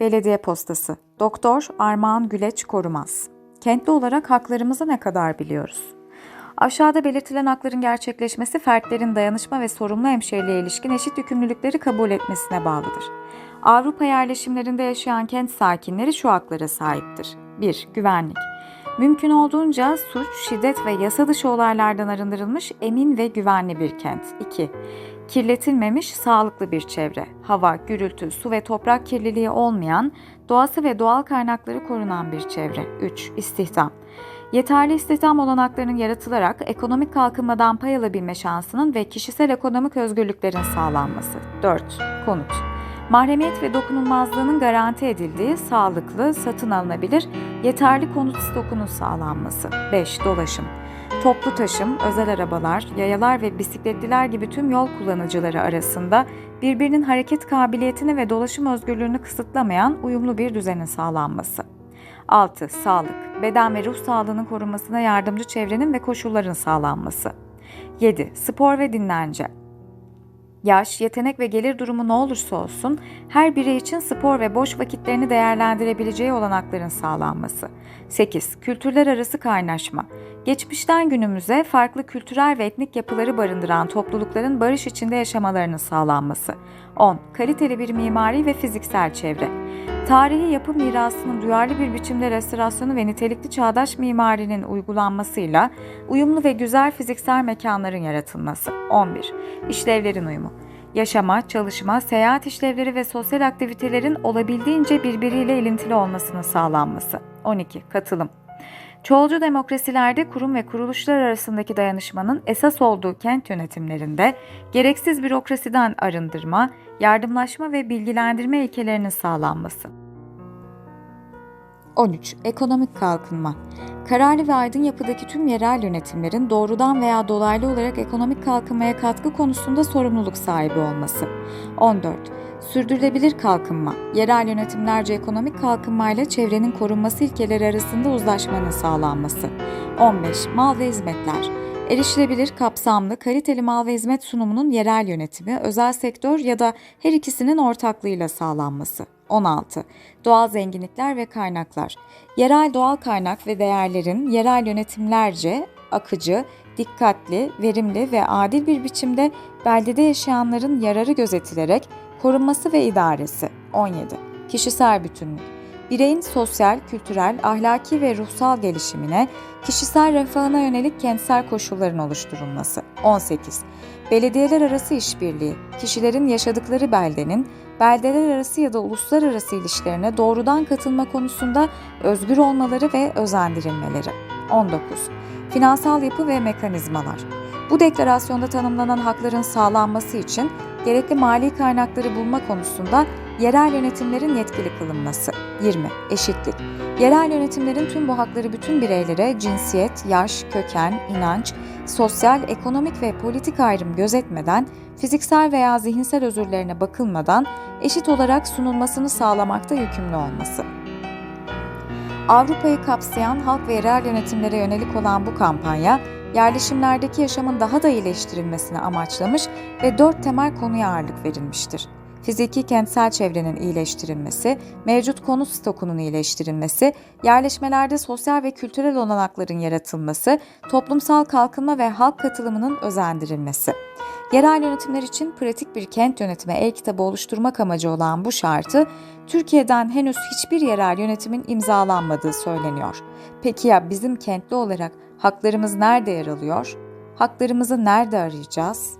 Belediye Postası Doktor Armağan Güleç Korumaz Kentli olarak haklarımızı ne kadar biliyoruz? Aşağıda belirtilen hakların gerçekleşmesi fertlerin dayanışma ve sorumlu hemşireliğe ilişkin eşit yükümlülükleri kabul etmesine bağlıdır. Avrupa yerleşimlerinde yaşayan kent sakinleri şu haklara sahiptir. 1. Güvenlik. Mümkün olduğunca suç, şiddet ve yasa dışı olaylardan arındırılmış emin ve güvenli bir kent. 2. Kirletilmemiş, sağlıklı bir çevre. Hava, gürültü, su ve toprak kirliliği olmayan, doğası ve doğal kaynakları korunan bir çevre. 3. İstihdam. Yeterli istihdam olanaklarının yaratılarak ekonomik kalkınmadan pay alabilme şansının ve kişisel ekonomik özgürlüklerin sağlanması. 4. Konut. Mahremiyet ve dokunulmazlığının garanti edildiği sağlıklı, satın alınabilir, yeterli konut stokunun sağlanması. 5. Dolaşım. Toplu taşım, özel arabalar, yayalar ve bisikletliler gibi tüm yol kullanıcıları arasında birbirinin hareket kabiliyetini ve dolaşım özgürlüğünü kısıtlamayan uyumlu bir düzenin sağlanması. 6. Sağlık. Beden ve ruh sağlığının korunmasına yardımcı çevrenin ve koşulların sağlanması. 7. Spor ve dinlence. Yaş, yetenek ve gelir durumu ne olursa olsun her birey için spor ve boş vakitlerini değerlendirebileceği olanakların sağlanması. 8. Kültürler arası kaynaşma. Geçmişten günümüze farklı kültürel ve etnik yapıları barındıran toplulukların barış içinde yaşamalarının sağlanması. 10. Kaliteli bir mimari ve fiziksel çevre. Tarihi yapı mirasının duyarlı bir biçimde restorasyonu ve nitelikli çağdaş mimarinin uygulanmasıyla uyumlu ve güzel fiziksel mekanların yaratılması. 11. İşlevlerin uyumu. Yaşama, çalışma, seyahat işlevleri ve sosyal aktivitelerin olabildiğince birbiriyle ilintili olmasının sağlanması. 12. Katılım. Çoğulcu demokrasilerde kurum ve kuruluşlar arasındaki dayanışmanın esas olduğu kent yönetimlerinde gereksiz bürokrasiden arındırma, yardımlaşma ve bilgilendirme ilkelerinin sağlanması. 13. Ekonomik kalkınma. Kararlı ve aydın yapıdaki tüm yerel yönetimlerin doğrudan veya dolaylı olarak ekonomik kalkınmaya katkı konusunda sorumluluk sahibi olması. 14. Sürdürülebilir kalkınma. Yerel yönetimlerce ekonomik kalkınmayla çevrenin korunması ilkeleri arasında uzlaşmanın sağlanması. 15. Mal ve hizmetler. Erişilebilir, kapsamlı, kaliteli mal ve hizmet sunumunun yerel yönetimi, özel sektör ya da her ikisinin ortaklığıyla sağlanması. 16. Doğal zenginlikler ve kaynaklar. Yerel doğal kaynak ve değerlerin yerel yönetimlerce akıcı, dikkatli, verimli ve adil bir biçimde beldede yaşayanların yararı gözetilerek korunması ve idaresi. 17. Kişisel bütünlük. Bireyin sosyal, kültürel, ahlaki ve ruhsal gelişimine, kişisel refahına yönelik kentsel koşulların oluşturulması. 18. Belediyeler arası işbirliği, kişilerin yaşadıkları beldenin beldeler arası ya da uluslararası ilişkilerine doğrudan katılma konusunda özgür olmaları ve özendirilmeleri. 19. Finansal yapı ve mekanizmalar. Bu deklarasyonda tanımlanan hakların sağlanması için gerekli mali kaynakları bulma konusunda yerel yönetimlerin yetkili kılınması. 20. Eşitlik. Yerel yönetimlerin tüm bu hakları bütün bireylere cinsiyet, yaş, köken, inanç, sosyal, ekonomik ve politik ayrım gözetmeden, fiziksel veya zihinsel özürlerine bakılmadan eşit olarak sunulmasını sağlamakta yükümlü olması. Avrupa'yı kapsayan halk ve yerel yönetimlere yönelik olan bu kampanya, yerleşimlerdeki yaşamın daha da iyileştirilmesini amaçlamış ve dört temel konuya ağırlık verilmiştir. Fiziki kentsel çevrenin iyileştirilmesi, mevcut konut stokunun iyileştirilmesi, yerleşmelerde sosyal ve kültürel olanakların yaratılması, toplumsal kalkınma ve halk katılımının özendirilmesi. Yerel yönetimler için pratik bir kent yönetimi el-kitabı oluşturmak amacı olan bu şartı, Türkiye'den henüz hiçbir yerel yönetimin imzalanmadığı söyleniyor. Peki ya bizim kentli olarak haklarımız nerede yer alıyor? Haklarımızı nerede arayacağız?